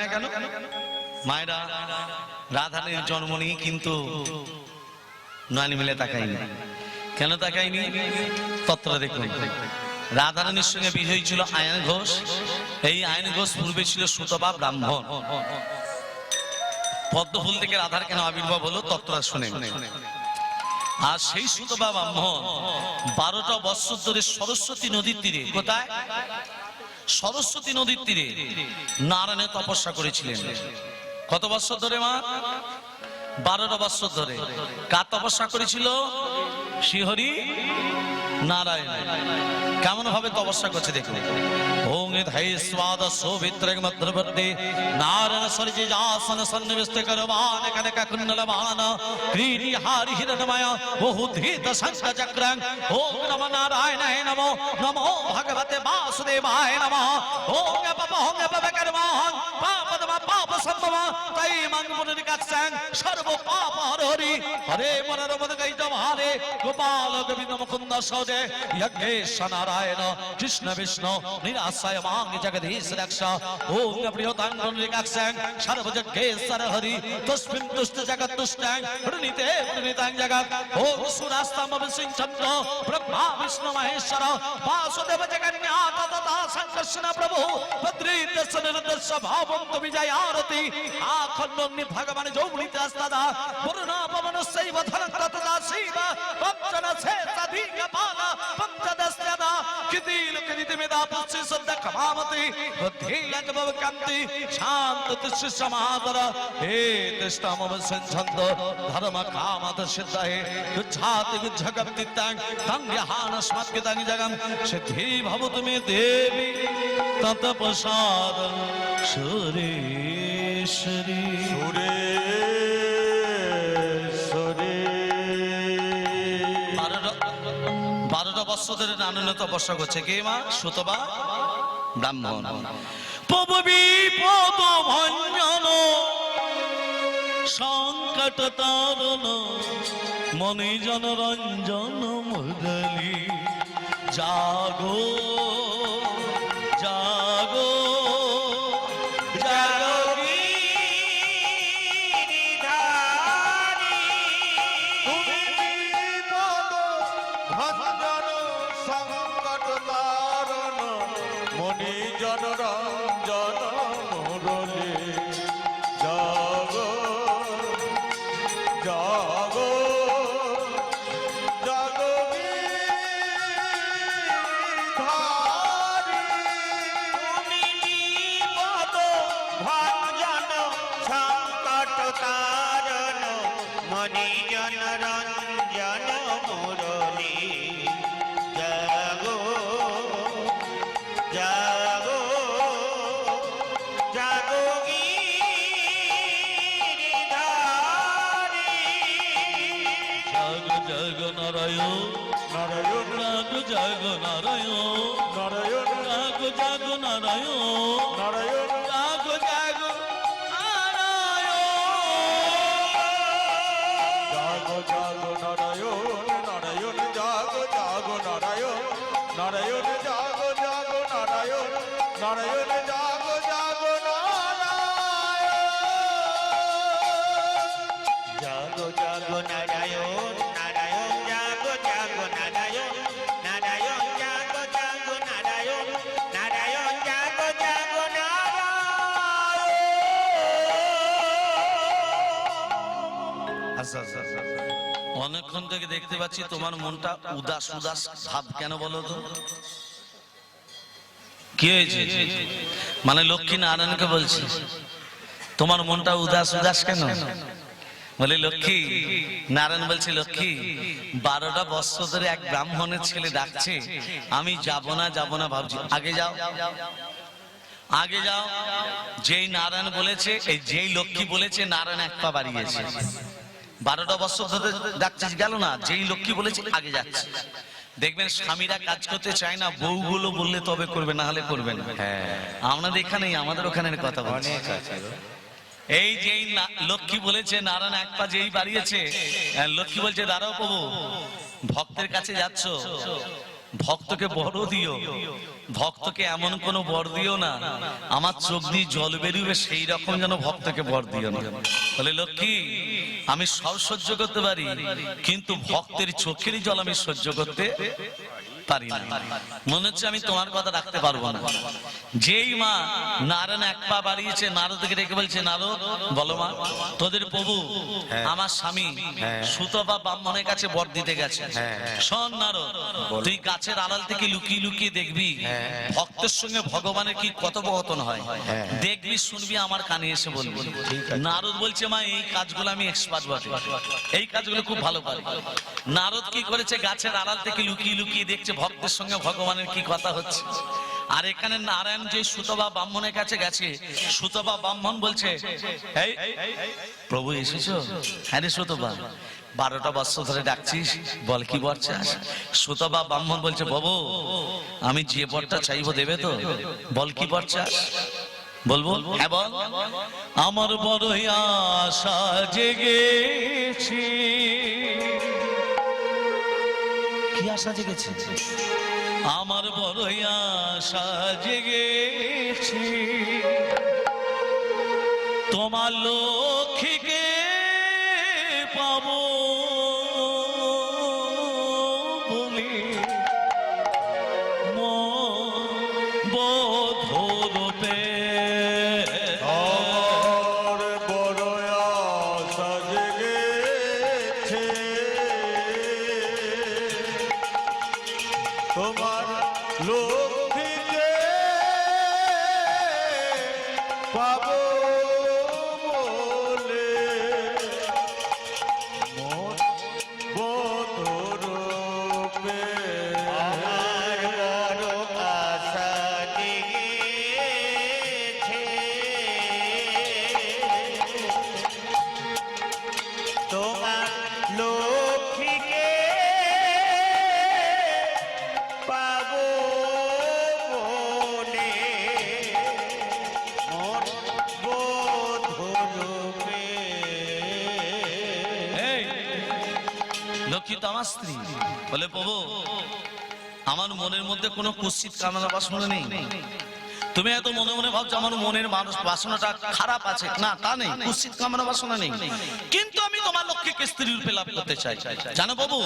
তাকায় না কেন? মায়েরা রাধারানীর জন্ম নিয়ে কিন্তু নয়ন মিলে তাকায়নি। কেন তাকায়নি? তত্ত্ব দেখুন। রাধারানীর সঙ্গে বিয়ে হয়েছিল আয়ন ঘোষ। এই আয়ন ঘোষ পূর্বে ছিল সুতবা ব্রাহ্মণ। পদ্মফুল থেকে রাধার কেন আবির্ভাব হলো? তত্ত্বটা শুনে আর সেই সুতবা ব্রাহ্মণ বারোটা বৎসর ধরে সরস্বতী নদীর তীরে, কোথায়? সরস্বতী নদীর তীরে নারায়ণের তপস্যা করেছিলেন। কত বছর ধরে মা? বারোটা বছর ধরে। কার তপস্যা করেছিল? শ্রীহরি নারায়ণ। কেমন ভাবে তপস্যা করছে দেখুন। ওং ধাই স্বাদ সৌভিত্রক মধ্যবর্তী। নারায়ণ সরিজে যাসন সন্নিবিষ্ট করবান কনক কুণ্ডলবান ক্রীড়ি হারি হিরণময়, বহুধীত শঙ্খ চক্রং ওং নমো নারায়ণায় নমো নমো ভগবতে বাসুদেবায় নমঃ। ওং পপ ওং পপ কর্মং পাপদম পাপ সম্ভব তৈ মং মুনিকাৎসং সর্ব পাপ হরি হরে মনোরমদ গৈ হরে গোপাল গোবিন্দ মুকুন্দ সদে যজ্ঞেশ নারায়ণ, কৃষ্ণ বিষ্ণু নিরাশয় মাং জগদীশ রক্ষ ওং প্রিয়তাং মুনিকাৎসং সর্ব যজ্ঞেশ্বর হরি, তস্মিন তুষ্ট জগৎ তুষ্টং প্রণীতে প্রণীতাং জগৎ ওং সুরাস্তম বিসিঞ্চন্দ ব্রহ্মা বিষ্ণু মহেশ্বর, বাসুদেব জগন্নাথ তথা সংকর্ষণ প্রভু বদ্রীদর্শ নিরদর্শ আখণ্ডন্নি ভগবান যৌবনিতে আস্তাদা, বরুণা পবন শৈব ধন ততদা শিব পঞ্চন সে সধি কপাল পঞ্চদস্যদা কিতি লোক নীতি মেদা পুষ্টি সদ্য ক্ষমামতি, বুদ্ধি লঙ্গব কান্তি শান্ত তুষ্য সমাদর। হে তিষ্ঠমম সঞ্ছন্দ ধর্ম কামত সিদ্ধায়ে তুচ্ছাতি গুজ্জগপ্তিত্তাং তং জ্ঞানস্মৎকিতাং জগম। সিদ্ধি ভবতু মে দেবী ততপসাদ বারোটা বারোটা বছর ধরে নানান তপস্যা করছে। কে মা? সুতবা ব্রাহ্মণ। বিপদ ভঞ্জন, সংকট তারণ মনে জনরঞ্জন জাগো জাগো। জাগো জাগো নারায়ণ নারায়ণ জাগো জাগো নারায়ণ নারায়ণ জাগো জাগো নারায়ণ নারায়ণ জাগো জাগো নারায়ণ আচ্ছা আচ্ছা আচ্ছা। অনেকক্ষণ থেকে দেখতে পাচ্ছি তোমার মনটা উদাস উদাস ভাব কেন বলো তো? কি হয়েছে? মানে লক্ষ্মী নারায়ণকে বলছি। তোমার মনটা উদাস উদাস কেন? বলে, লক্ষ্মী, নারায়ণ বলছে, লক্ষ্মী, বারোটা বছর ধরে এক ব্রাহ্মণের ছেলে ডাকছে। আমি যাব না যাব না ভাবছি। আগে যাও। আগে যাও। যেই নারায়ণ বলেছে, এই যেই লক্ষ্মী বলেছে, নারায়ণ এক পা বাড়িয়েছে। বারোটা বছর ধরে ডাকছিস, গেল না? যেই লক্ষ্মী বলেছে, আগে যাচ্ছে। দেখবেন স্বামীরা কাজ করতে চায় না, বউগুলো বললে তবে করবে, না হলে করবে না। আমাদের এখানেই, আমাদের ওখানের কথা বলছি। এই যে লক্ষ্মী বলেছে, নারায়ণ এক পা যেই বাড়িয়েছে লক্ষ্মী বলছে, দাঁড়াও প্রভু, ভক্তের কাছে যাচ্ছ, ভক্তকে বড় দিও, ভক্তকে এমন কোন বর দিও না, আমার চোখ দিয়ে জল বেরিয়ে সেই রকম যেন ভক্তকে বর দিও না। বলে, লক্ষ্মী, আমি সব সহ্য করতে পারি, কিন্তু ভক্তের চোখেরই জল আমি সহ্য করতে পারি না। মনে হচ্ছে আমি তোমার কথা রাখতে পারব না। যেই মা নারায়ণ এক পা বাড়িয়েছে নারদকে ডেকে বলছে নারদ বলো মা তোদের প্রভু আমার স্বামী সুতপা ব্রাহ্মণের কাছে বর দিতে গেছে। শোন নারদ তুই গাছের আড়াল থেকে লুকিয়ে লুকিয়ে দেখবি ভক্তের সঙ্গে ভগবানের কি কথোপকথন হয়? দেখবি শুনবি আমার কানে এসে বলবি। নারদ বলছে মা এই কাজগুলো আমি এক্সপার্ট বটে এই কাজগুলো খুব ভালো পারি নারদ কি করেছে গাছের আড়াল থেকে লুকিয়ে লুকিয়ে দেখছে ভক্তের সঙ্গে ভগবানের কি কথা হচ্ছে? আর এখানে নারায়ণ যে সুতবা ব্রাহ্মণের কাছে গেছে সুতবা ব্রাহ্মণ বলছে প্রভু এসেছ? হ্যাঁ রে সুতবা বারোটা বছর ধরে ডাকছিস, বল কি চাস? সুতবা ব্রাহ্মণ বলছে, বাবু, আমি যে বরটা চাইব দেবে তো, বল কি বর বলব? হ্যাঁ বল। আমার বড় আশা জেগেছি। আশা জেগেছে। আমার বড় আশা জেগেছি। তোমার লক্ষ্মীকে পাবো বলে বোধরূপে আমার মনের মধ্যে কোনো কুৎসিত কামনা বাসনা নেই। তুমি এত মনে মনে ভাবছ আমার মনের মানুষ বাসনাটা খারাপ আছে। না, তা নেই, কুৎসিত কামনা বাসনা নেই। কিন্তু আমি তোমার লক্ষ্মীকে স্ত্রী রূপে লাভ করতে চাই। জানো বাবু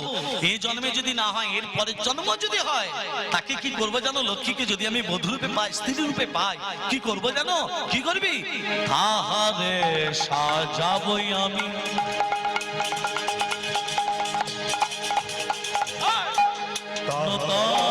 এই জন্মে যদি না হয়, এর পরের জন্ম যদি হয়, তাকে কি করব জানো? লক্ষ্মীকে যদি আমি বধূ রূপে পাই, স্ত্রী রূপে পাই, কি করব জানো? কি করবি? তাহারে সাজাবই আমি। রাধে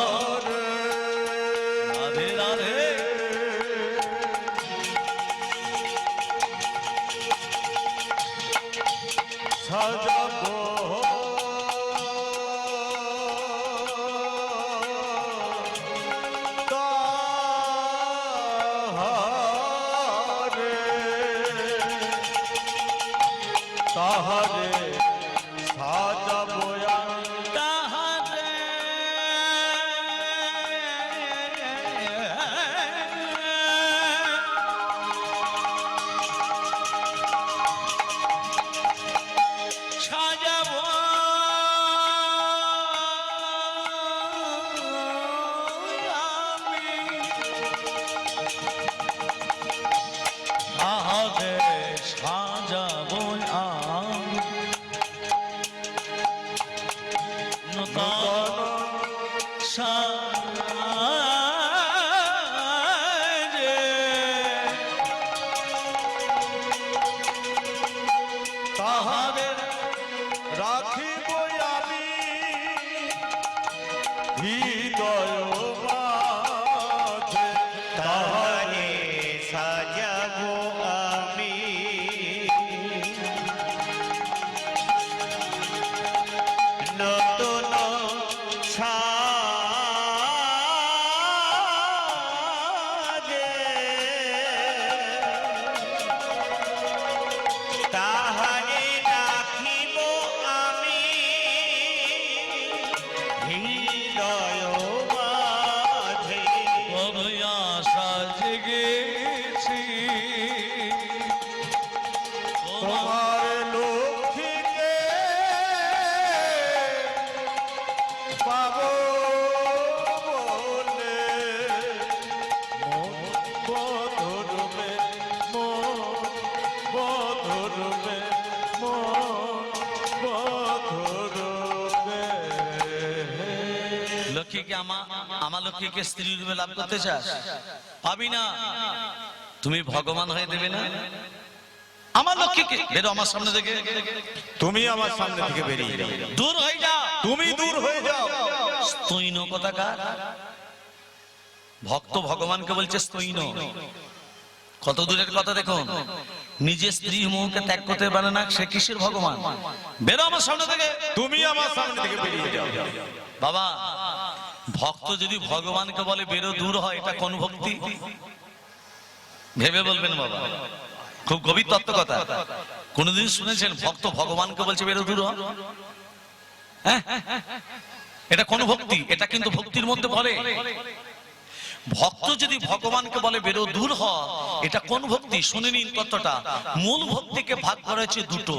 তাহারে রাখিব আমি। লক্ষ্মীকে আমা আমার লক্ষ্মীকে স্ত্রী রূপে লাভ করতে চাস? পাবি না। তুমি ভগবান হয়ে দেবে না? আমার লক্ষ্মীকে বেরো আমার সামনে থেকে। তুমি আমার সামনে থেকে বেরিয়ে দূর হয়ে যা তুমি দূর হয়ে যাও। স্তৈন ভক্ত ভগবানকে বলছে স্তৈন। কত দূরের কথা দেখুন। নিজের স্ত্রী মুখকে ত্যাগ করতে পারে না সে কিসের ভগবান? বেরো আমার সামনে থেকে। তুমি আমার সামনে থেকে বেরিয়ে যাও। বাবা ভক্ত যদি ভগবানকে বলে বেরো, দূর হয়, এটা কোন ভক্তি? ভেবে বলবেন বাবা। খুব গভীর তত্ত্ব কথা কোনদিন শুনেছেন, ভক্ত ভগবানকে বলছে বেরো, দূর হ্যাঁ? এটা কোন ভক্তি? এটা কিন্তু ভক্তির মধ্যে পড়ে। ভক্ত যদি ভগবানকে বলে বেরো, দূর হ, এটা কোন ভক্তি? শুনে নিন তত্ত্বটা। মূল ভক্তিকে ভাগ করা হয়েছে দুটো।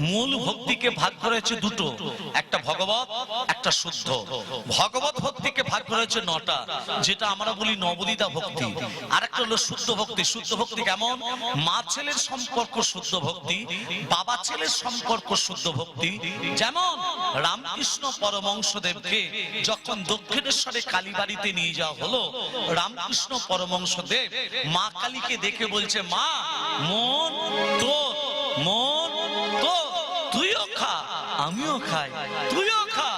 মূল ভক্তিকে ভাগ করা হয়েছে দুটো। একটা ভগবত, একটা শুদ্ধ। ভগবত ভক্তিকে ভাগ করা হয়েছে নটা, যেটা আমরা বলি নবদিতা ভক্তি। আর একটা হলো শুদ্ধ ভক্তি। শুদ্ধ ভক্তি কেমন? মা ছেলের সম্পর্ক শুদ্ধ ভক্তি, বাবা ছেলের সম্পর্ক শুদ্ধ ভক্তি। যেমন রামকৃষ্ণ পরমংশদেবকে যখন দক্ষিণেশ্বরে কালীবাড়িতে নিয়ে যাওয়া হলো, রামকৃষ্ণ পরমংশদেব মা কালীকে দেখে বলছে, মা, মন তো মন আমিও খাই তুইও খা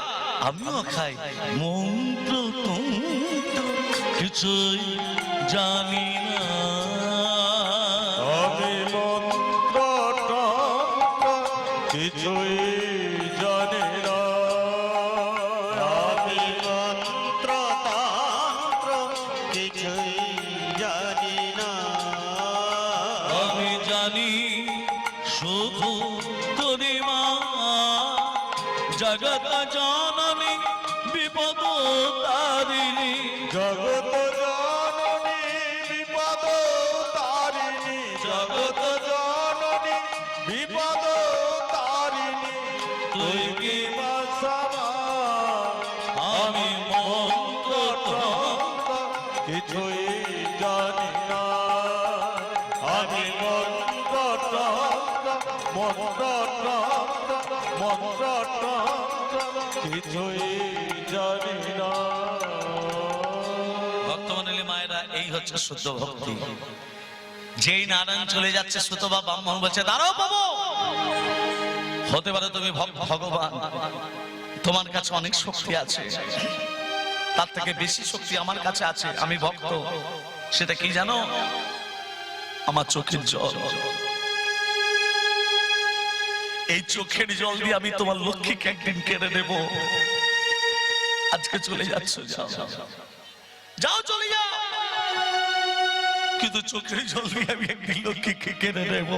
আমিও খাই। মন্ত্র তন্ত্র কিছুই জানি না। বিপদ তারিণী, তুই কি বাসনা আমি মন্ত্র কিছুই জানি না। আমি মন্ত্র মন্ত্র মন্ত্র কিছুই জানি না। ভক্তমণ্ডলী মায়েরা, এই হচ্ছে শুদ্ধ ভক্তি। যেই নারায়ণ চলে যাচ্ছে, সুতবা ব্রাহ্মণ বলছে, দাঁড়াও পাবো হতে পারে তুমি ভগবান। তোমার কাছে অনেক শক্তি আছে। তার থেকে বেশি শক্তি আমার কাছে আছে। আমি ভক্ত। সেটা কি জানো? আমার চোখের জল। এই চোখের জল দিয়ে আমি তোমার লক্ষ্মীকে একদিন কেড়ে নেব। আজকে চলে যাচ্ছ, যাও। যাও, চলে যাও। কিন্তু চোখের জল দিয়ে আমি একদিন লক্ষ্মীকে কেড়ে নেব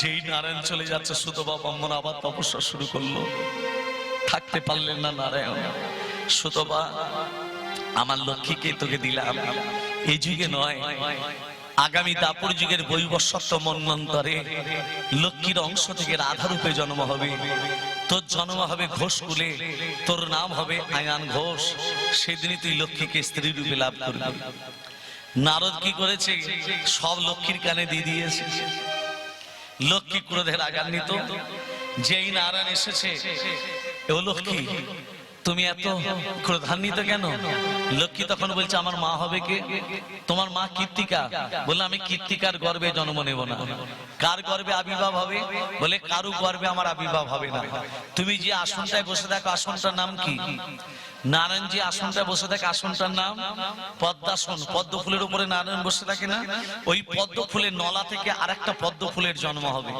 যেই নারায়ণ চলে যাচ্ছে সুতবা ব্রাহ্মণ আবার তপস্যা শুরু করল থাকতে পারলেন না নারায়ণ সুতবা আমার লক্ষ্মীকে তোকে দিলাম। এই যুগে নয়। আগামী দাপর যুগের বৈবস্বত্ব মন্বন্তরে লক্ষ্মীর অংশ থেকে রাধারূপে জন্ম হবে। তোর জন্ম হবে ঘোষ কুলে, তোর নাম হবে আয়ান ঘোষ। সেদিনই তুই লক্ষ্মীকে স্ত্রী রূপে লাভ করবি। নারদ কি করেছে? সব লক্ষ্মীর কানে দিয়ে দিয়েছে। লক্ষ্মী ক্রোধের আগান্বিত যেই নারায়ণ এসেছে ও লক্ষ্মী। তুমি এত ক্রোধান্বিত কেন? লক্ষ্মী তখন বলছে, আমার মা হবে কে? তোমার মা কীর্তিকা? বললে আমি কীর্তিকার গর্বে জন্ম নেব না। কার গর্বে আবির্ভাব হবে? বলে কারু গর্বে আমার আবির্ভাব হবে না। তুমি যে আসনটায় বসে থাকো, আসনটার নাম কি? নারায়ণ যে আসনটায় বসে থাকে, আসনটার নাম পদ্মাসন। পদ্ম ফুলের উপরে নারায়ণ বসে থাকে না? ওই পদ্ম ফুলের নলা থেকে আরেকটা পদ্ম ফুলের জন্ম হবে।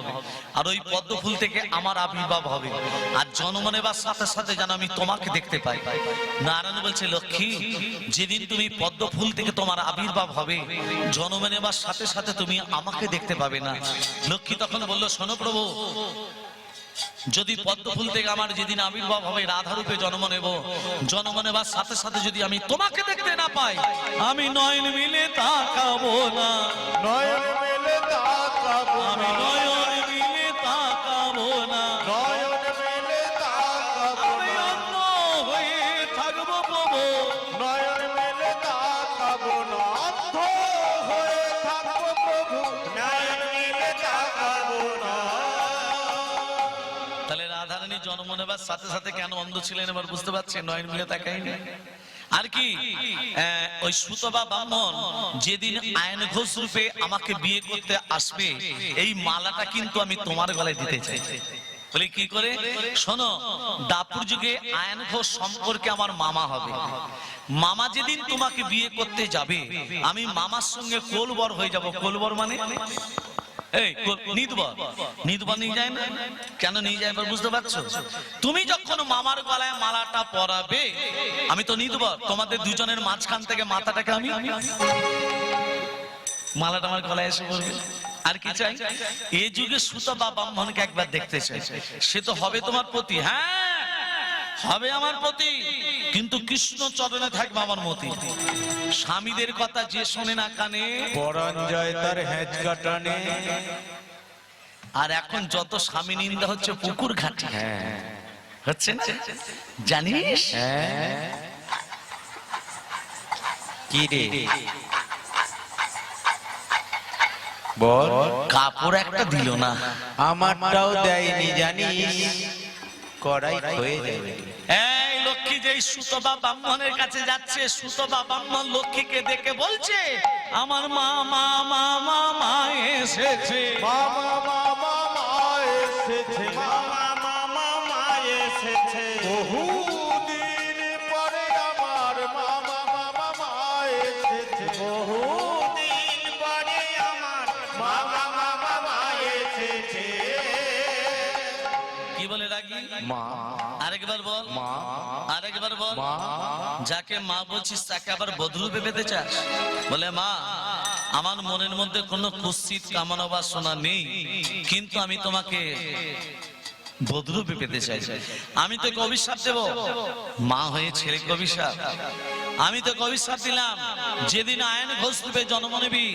আর ওই পদ্ম ফুল থেকে আমার আবির্ভাব হবে। আর জন্ম নেবার সাথে সাথে যেন আমি তোমাকে দেখতে পাই। নারায়ণ বলছে, লক্ষ্মী, যেদিন তুমি পদ্ম ফুল থেকে তোমার আবির্ভাব হবে, জন্ম নেবার সাথে সাথে তুমি আমাকে দেখতে পাবে না। লক্ষ্মী তখন বলল, শোনো প্রভু যদি পদ্ম ফুল থেকে আমার যেদিন আবির্ভাব হবে, রাধারূপে জন্ম নেব। জন্ম নেবার সাথে সাথে যদি আমি তোমাকে দেখতে না পাই, আমি নয়ন মিলে তাকাবো না। নয়ন মেলে জন্ম সাথে সাথে কেন অন্ধ ছিলেন এবার বুঝতে পারছেন? নয়ন মিলে তাকাইনি। আর কি? ওই সুতবা ব্রাহ্মণ যেদিন আয়ন ঘোষ রূপে আমাকে বিয়ে করতে আসবে, এই মালাটা কিন্তু আমি তোমার গলায় দিতে চাই। বলে, কি করে? শোনো, দাপুর যুগে আয়ন ঘোষ সম্পর্কে আমার মামা হবে। মামা যেদিন তোমাকে বিয়ে করতে যাবে, আমি মামার সঙ্গে কোলবর হয়ে যাব। কোলবর মানে? আমি তো নিদবর তোমাদের দুজনের মাঝখান থেকে মাথাটাকে আমি মালাটা আমার গলায় এসে পড়বে। আর কি চাই? এই যুগে সুতা বা ব্রাহ্মণকে একবার দেখতে চাই। সে তো হবে তোমার প্রতি হ্যাঁ? হবে আমার প্রতি কিন্তু কৃষ্ণ চরণে থাকবে আমার মতি। স্বামীদের কথা যে শোনে না কানে তার আর এখন যত স্বামী নিন্দা হচ্ছে পুকুর ঘাটে। হচ্ছে না? জানিস? কি রে? বল। কাপড় একটা দিল না। আমারটাও দেয়নি জানিস? কড়াই হয়ে যাবে। এই লক্ষ্মী যে সুতবা ব্রাহ্মণের কাছে যাচ্ছে সুতবা ব্রাহ্মণ লক্ষ্মীকে দেখে বলছে আমার মা মা মা মা মা এসেছে। মা মা মা আরেকবার বল। মা আরেকবার বল। যাকে মা বলছিস তাকে আবার বদরু পেতে চাস? বলে মা আমার মনের মধ্যে কোনো কুৎসিত কামনা বাসনা নেই কিন্তু আমি তোমাকে বদরূপে পেতে চাই। আমি তো অভিশাপ দেব। মা হয়ে ছেলে অভিশাপ। আমি তো অভিশাপ দিলাম। যেদিন আয়ন ঘোষ রূপে জন্ম নিবি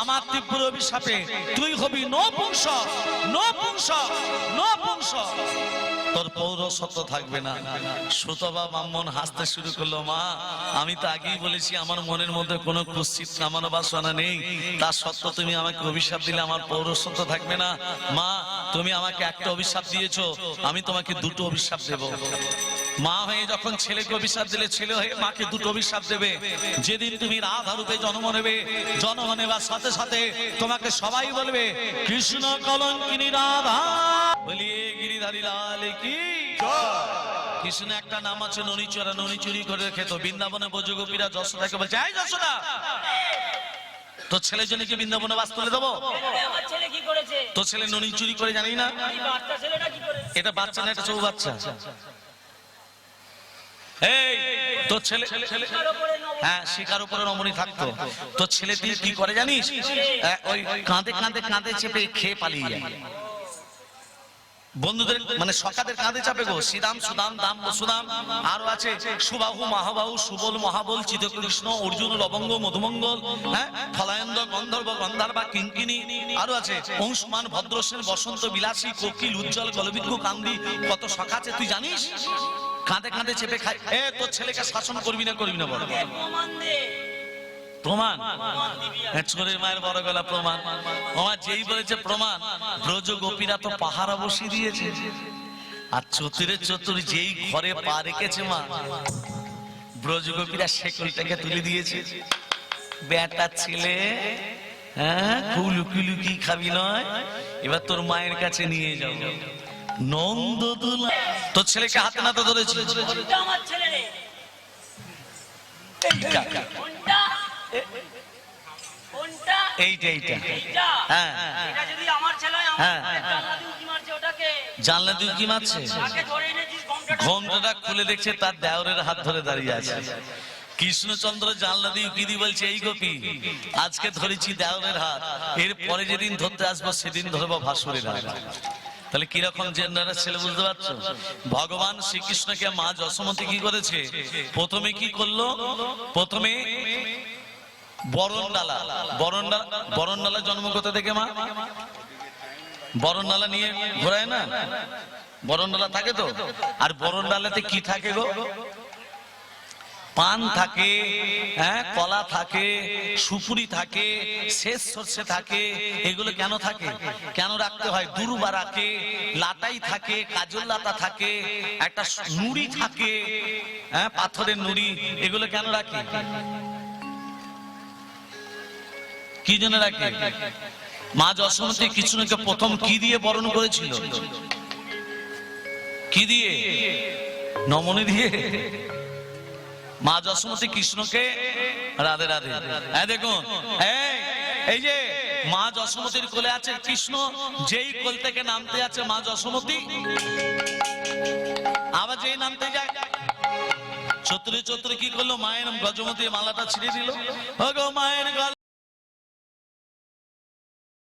আমার তীব্র অভিশাপে তুই হবি নপুংস নপুংস নপুংস তোর পৌরসত্ব থাকবে না। সুতবা ব্রাহ্মণ হাসতে শুরু করল, মা, আমি তো আগেই বলেছি আমার মনের মধ্যে কোনো কুৎসিত কামনা বাসনা নেই। তার সত্ত্বেও তুমি আমাকে অভিশাপ দিলে আমার পৌরসত্ব থাকবে না। মা, তুমি আমাকে একটা অভিশাপ দিয়েছ, আমি তোমাকে দুটো অভিশাপ দেব। মা হয়ে যখন ছেলেকে অভিশাপ দিলে, ছেলে হয়ে মাকে দুটো অভিশাপ দেবে। যেদিন তুমি রাধা রূপে জন্ম নেবে, জন্ম নেবার সাথে সাথে তোমাকে সবাই বলবে, কৃষ্ণ কলঙ্কিনী রাধা বলিয়ে গিরিধারী লাল কি? কৃষ্ণ একটা নাম আছে ননি চোরা ননি চুরি করে খেত বৃন্দাবনে বজগোপীরা যশোদাকে বলছে এই যশোদা! তোর ছেলের জন্য কি বৃন্দাবনে বাস তুলে দেবো? তোর ছেলে ননি চুরি করে জানি না? এটা বাচ্চা না এটা চৌ বাচ্চা? এই তোর ছেলে হ্যাঁ শিকার উপরে রমণী থাকতো। তোর ছেলে তুই কি করে জানিস? আহ, ওই কাঁদে কাঁদে কাঁদে চেপে খেয়ে পালিয়ে যায়। বন্ধুদের মানে সকাদের কাঁধে চাপে গো। শ্রীরাম সুদাম, দাম, সুদাম। আরও আছে, সুবাহু, মহাবাহু, সুবল, মহাবল চিতকৃষ্ণ অর্জুন, লবঙ্গ, মধুমঙ্গল হ্যাঁ? ফলায়ন্দ গন্ধর্ব, গন্ধার্বা কিঙ্কিনী আরও আছে, অংশমান, ভদ্রসেন, বসন্ত, বিলাসী, কোকিল, উজ্জ্বল গলবিজ্ঞ কান্দি। কত সখা আছে, তুই জানিস? কাঁধে কাঁধে চেপে খায় এ, তোর ছেলেকে শাসন করবি না করবি না, বল। প্রমাণ। চোরের মায়ের বড় গলা প্রমাণ। আমার যেই বলেছে প্রমাণ ব্রজ গোপীরা তো পাহারা বসিয়ে দিয়েছে। আর চতুরে চতুর যেই ঘরে পা রেখেছে মা ব্রজ গোপীরা শেকলটাকে তুলে দিয়েছে। বেটা ছেলে হ্যাঁ খুব লুকি লুকি খাবি নয় এবার তোর মায়ের কাছে নিয়ে যাও। নন্দ তোর ছেলেকে হাতে নাতে ধরেছিল আমার ছেলে এইটা এইটা। হ্যাঁ। হ্যাঁ। জানলা দিয়ে উঁকি তুই কি মারছে? ঘন্টাটা? খুলে দেখছে তার দেওরের হাত ধরে দাঁড়িয়ে আছে। কৃষ্ণচন্দ্র জানলা দিয়ে কি দি বলছে এই গোপী আজকে ধরেছি দেওরের হাত। এর পরে যেদিন ধরতে আসব সেদিন ধরবো ভাসুরের হাত। তাহলে কীরকম জেন্ডারের ছেলে বুঝতে পারছ? ভগবান শ্রীকৃষ্ণকে মা যশোমতী কি করেছে? প্রথমে কি করল? প্রথমে বরণডালা বরণডালা বরণডালা জন্ম কোথা থেকে মা? বরণডালা নিয়ে ঘোরায় না? বরণডালা থাকে তো? আর বরণডালাতে কি থাকে গো? পান থাকে হ্যাঁ কলা থাকে, সুপুরি থাকে, শেষ সর্ষে থাকে, এগুলো কেন থাকে? কেন রাখতে হয়? দুর্বা রাখে, লাটাই থাকে, কাজল লাটা থাকে, একটা নুড়ি থাকে হ্যাঁ পাথরের নুড়ি, এগুলো কেন রাখে? কি জন্য রাখে? মা যশোমতী কৃষ্ণকে প্রথম কি দিয়ে বরণ করেছিল? কি দিয়ে? নমনে দিয়ে? মা যশোমতী কৃষ্ণকে রাধে রাধে। হ্যাঁ দেখুন। এই, এই যে মা যশোমতীর কোলে আছে কৃষ্ণ যেই কোল থেকে নামতে আছে মা যশোমতী আবার যেই নামতে যায় চতুরে চতুরে কি করল? মায়ের গজমতি মালাটা ছিঁড়ে দিল। মায়ের গলা